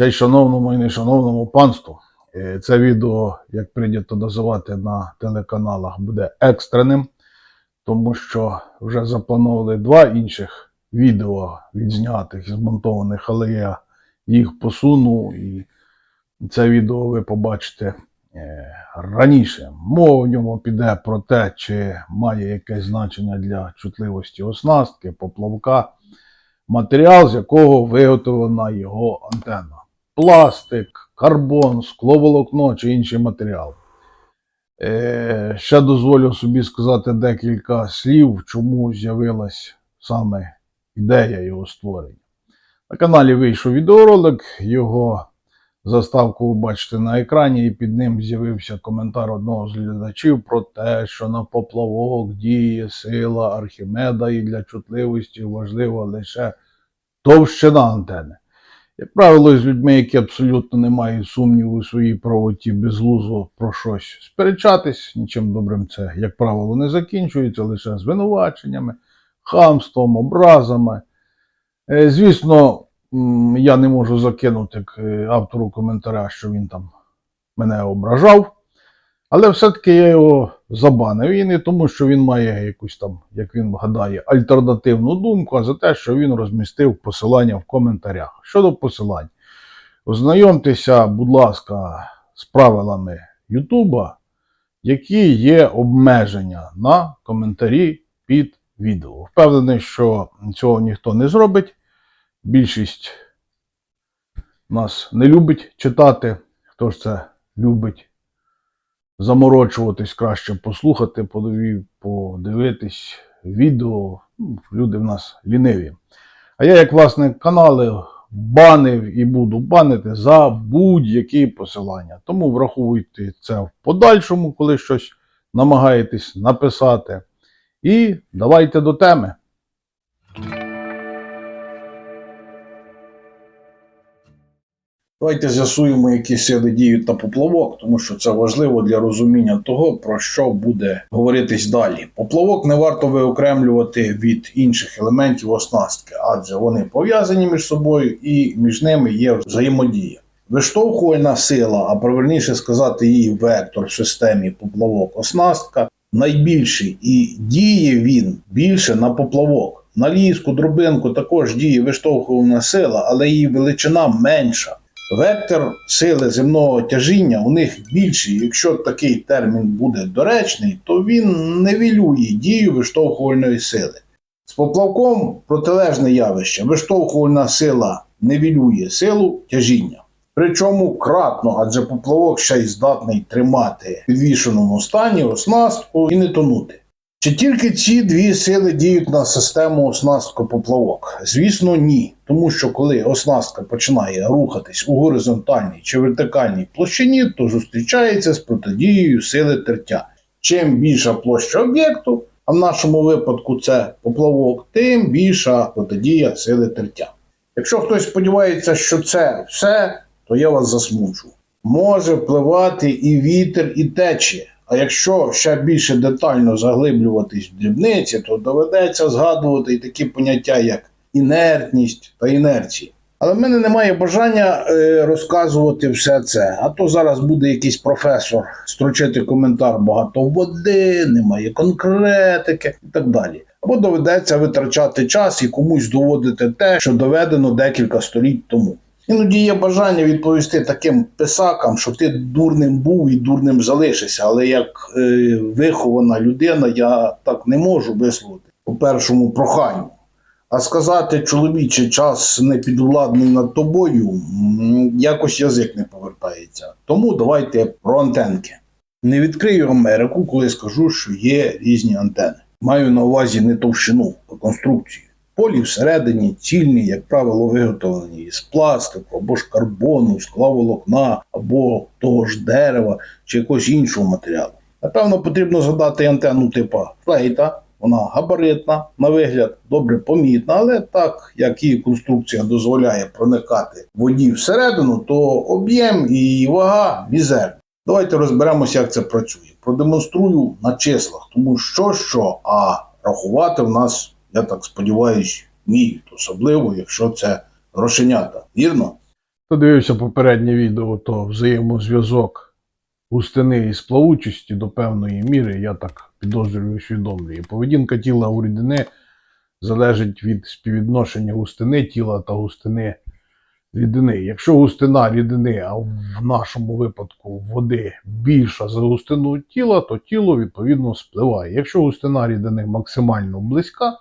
Та й шановному і нешановному панству. Е, Це відео, як прийнято називати на телеканалах, буде екстреним, тому що вже запланували два інших відео відзнятих і змонтованих, але я їх посуну, і це відео ви побачите е, раніше. Мова в ньому піде про те, чи має якесь значення для чутливості оснастки, поплавка, матеріал, з якого виготовлена його антенна пластик, карбон, скловолокно чи інший матеріал. Е, ще дозволю собі сказати декілька слів, чому з'явилась саме ідея його створення. На каналі вийшов відеоролик, його заставку ви бачите на екрані, і під ним з'явився коментар одного з глядачів про те, що на поплавок діє сила Архімеда і для чутливості важлива лише товщина антени. Як правило, з людьми, які абсолютно не мають сумніву у своїй правоті безглузо про щось сперечатись, нічим добрим це, як правило, не закінчується, лише звинуваченнями, хамством, образами. Е, Звісно, я не можу закинути е, автору коментаря, що він там мене ображав. Але все-таки я його забанив. І не тому, що він має якусь там, як він гадає, альтернативну думку, а за те, що він розмістив посилання в коментарях. Щодо посилань, ознайомтеся, будь ласка, з правилами Ютуба, які є обмеження на коментарі під відео. Впевнений, що цього ніхто не зробить. Більшість нас не любить читати. Хто ж це любить? Заморочуватись, краще послухати, подиві- подивитись відео. Ну, Люди в нас ліниві. А я, як власник каналу, банив і буду банити за будь-які посилання. Тому враховуйте це в подальшому, коли щось намагаєтесь написати. І давайте до теми. Давайте з'ясуємо, які сили діють на поплавок, тому що це важливо для розуміння того, про що буде говоритись далі. Поплавок не варто виокремлювати від інших елементів оснастки, адже вони пов'язані між собою і між ними є взаємодія. Виштовхувальна сила, а правильніше сказати, її вектор в системі поплавок оснастка найбільший і діє він більше на поплавок. На ліску, дробинку також діє виштовхувальна сила, але її величина менша. Вектор сили земного тяжіння у них більший. Якщо такий термін буде доречний, то він невілює дію виштовхувальної сили. З поплавком протилежне явище. Виштовхувальна сила невілює силу тяжіння. Причому кратно, адже поплавок ще й здатний тримати в підвішеному стані оснастку і не тонути. Чи тільки ці дві сили діють на систему оснастку поплавок? Звісно, ні. Тому що коли оснастка починає рухатись у горизонтальній чи вертикальній площині, то зустрічається з протидією сили тертя. Чим більша площа об'єкту, а в нашому випадку це поплавок, тим більша протидія сили тертя. Якщо хтось сподівається, що це все, то я вас засмучу. Може впливати і вітер, і течія. А якщо ще більше детально заглиблюватись в дрібниці, то доведеться згадувати і такі поняття, як інертність та інерція. Але в мене немає бажання е, розказувати все це. А то зараз буде якийсь професор строчити коментар багато води, немає конкретики і так далі. Або доведеться витрачати час і комусь доводити те, що доведено декілька століть тому. Іноді є бажання відповісти таким писакам, що ти дурним був і дурним залишишся. Але як е, вихована людина, я так не можу висловити по першому проханню. А сказати чоловічий час не підвладний над тобою, якось язик не повертається. Тому давайте про антенки. Не відкрию Америку, коли скажу, що є різні антени. Маю на увазі не товщину, а конструкцію. Полі всередині цільні, як правило, виготовлені із пластику або ж карбону, скла волокна, або того ж дерева чи якогось іншого матеріалу. Напевно, потрібно згадати антенну типу флейта. Вона габаритна, на вигляд, добре помітна, але так як її конструкція дозволяє проникати воді всередину, то об'єм і її вага мізерна. Давайте розберемося, як це працює. Продемонструю на числах, тому що що, а рахувати в нас, я так сподіваюся, вміють, особливо, якщо це грошенята. Вірно? Хто дивився попереднє відео, то взаємозв'язок густини із плавучості до певної міри, я так підозрюю, усвідомлює. Поведінка тіла у рідини залежить від співвідношення густини тіла та густини рідини. Якщо густина рідини, а в нашому випадку води більша за густину тіла, то тіло відповідно спливає. Якщо густина рідини максимально близька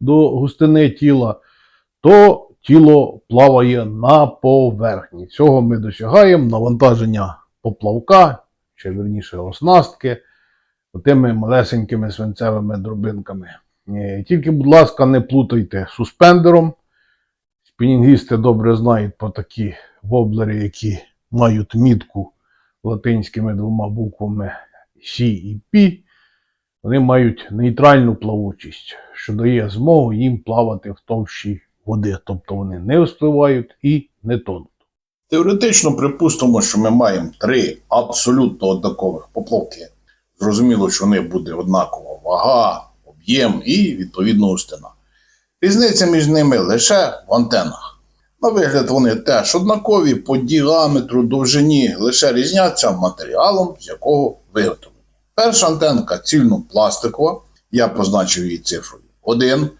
до густини тіла, то тіло плаває на поверхні. Цього ми досягаємо навантаження поплавка, чи верніше оснастки, тими малесенькими свинцевими дробинками. Е, Тільки, будь ласка, не плутайте суспендером. Спінінгісти добре знають про такі воблери, які мають мітку латинськими двома буквами С і П. Вони мають нейтральну плавучість, що дає змогу їм плавати в товщі води. Тобто вони не вспливають і не тонуть. Теоретично припустимо, що ми маємо три абсолютно однакових поплавки. Зрозуміло, що в них буде однакова вага, об'єм і відповідно густина. Різниця між ними лише в антенах. На вигляд вони теж однакові по діаметру, довжині, лише різняться матеріалом, з якого виготовлені. Перша антенка цільно-пластикова, я позначив її цифрою 1.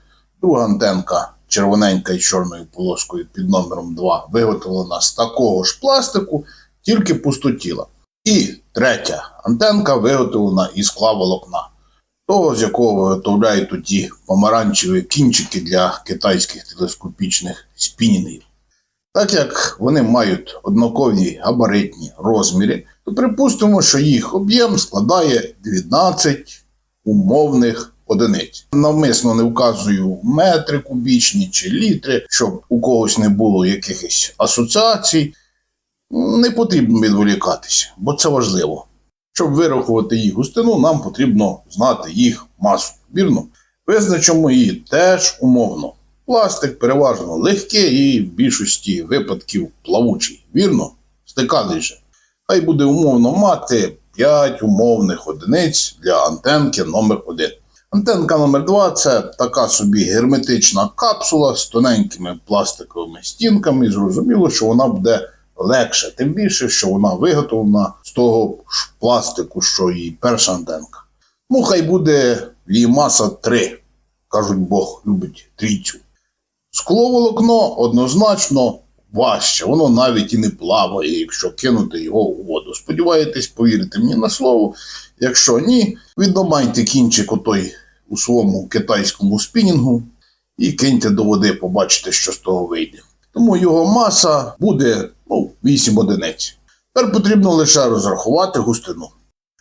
Друга антенка червоненька із чорною полоскою під номером 2 виготовлена з такого ж пластику, тільки пустотіла. І третя антенка виготовлена із скла волокна, того, з якого виготовляють тоді помаранчеві кінчики для китайських телескопічних спінінгів. Так як вони мають однакові габаритні розміри, то припустимо, що їх об'єм складає 19 умовних одиниць. Навмисно не вказую метри кубічні чи літри, щоб у когось не було якихось асоціацій. Не потрібно відволікатися, бо це важливо. Щоб вирахувати їх густину, нам потрібно знати їх масу. Вірно? Визначимо її теж умовно. Пластик переважно легкий і в більшості випадків плавучий. Вірно? Стикались же. Хай буде умовно мати 5 умовних одиниць для антенки номер 1 Антенка номер 2 це така собі герметична капсула з тоненькими пластиковими стінками. І Зрозуміло, що вона буде легше, тим більше, що вона виготовлена з того ж пластику, що і перша антенка. Ну, хай буде її маса 3. Кажуть, Бог любить трійцю. Скловолокно однозначно важче, воно навіть і не плаває, якщо кинути його у воду. Сподіваєтесь, повірите мені на слово. Якщо ні, відламайте кінчик отой у своєму китайському спінінгу і киньте до води, побачите, що з того вийде. Тому його маса буде ну, 8 одиниць. Тепер потрібно лише розрахувати густину.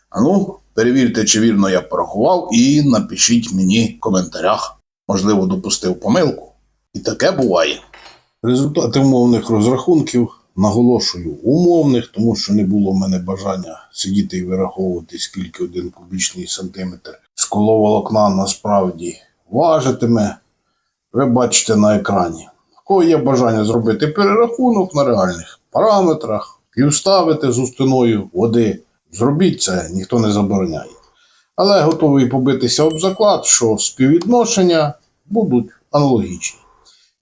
А ну, перевірте, чи вірно я порахував, і напишіть мені в коментарях. Можливо, допустив помилку. І таке буває. Результати умовних розрахунків наголошую умовних, тому що не було в мене бажання сидіти і вираховувати, скільки один кубічний сантиметр сколоволокна насправді важитиме. Ви бачите на екрані. Кого є бажання зробити перерахунок на реальних параметрах, півставити з густиною води. Зробіть це, ніхто не забороняє. Але готовий побитися об заклад, що співвідношення будуть аналогічні.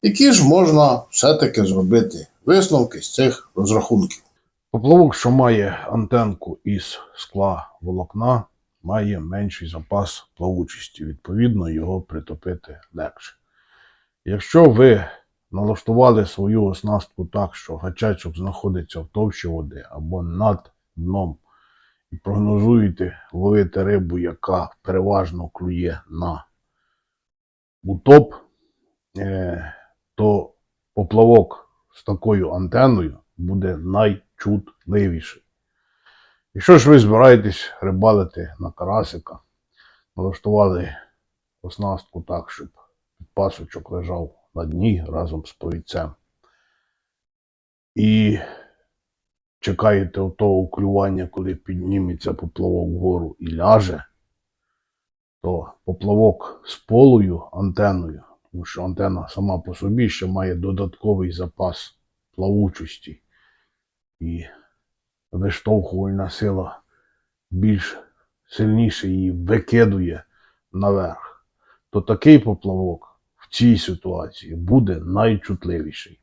Які ж можна все-таки зробити висновки з цих розрахунків? Поплавок, що має антенку із скла волокна, має менший запас плавучості. Відповідно, його притопити легше. Якщо ви налаштували свою оснастку так, що гачечок знаходиться в товщі води або над дном, і прогнозуєте ловити рибу, яка переважно клює на утоп, е, то поплавок з такою антеною буде найчутливіший. Якщо ж ви збираєтесь рибалити на карасика, налаштували оснастку так, щоб пасочок лежав на дні разом з повідцем. І чекаєте того клювання, коли підніметься поплавок вгору і ляже, то поплавок з полою антеною, тому що антена сама по собі ще має додатковий запас плавучості і виштовхувальна сила більш сильніше її викидує наверх, то такий поплавок в цій ситуації буде найчутливіший.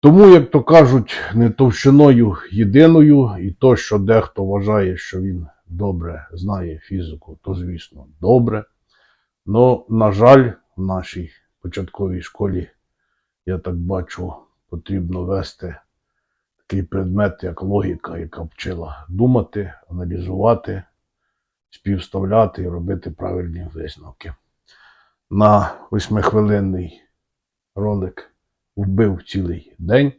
Тому, як то кажуть, не товщиною єдиною, і то, що дехто вважає, що він добре знає фізику, то звісно добре. Но, на жаль, в нашій початковій школі, я так бачу, потрібно вести такий предмет, як логіка, яка вчила думати, аналізувати, співставляти і робити правильні висновки. На восьмихвилинний ролик вбив цілий день,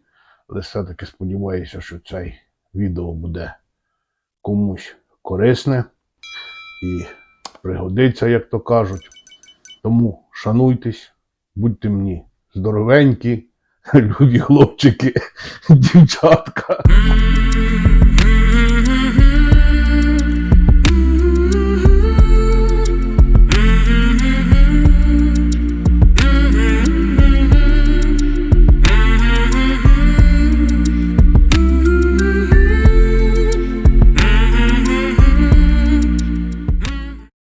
але все-таки сподіваюся, що цей відео буде комусь корисне і пригодиться, як то кажуть. Тому шануйтесь, будьте мені здоровенькі, любі хлопчики, дівчатка.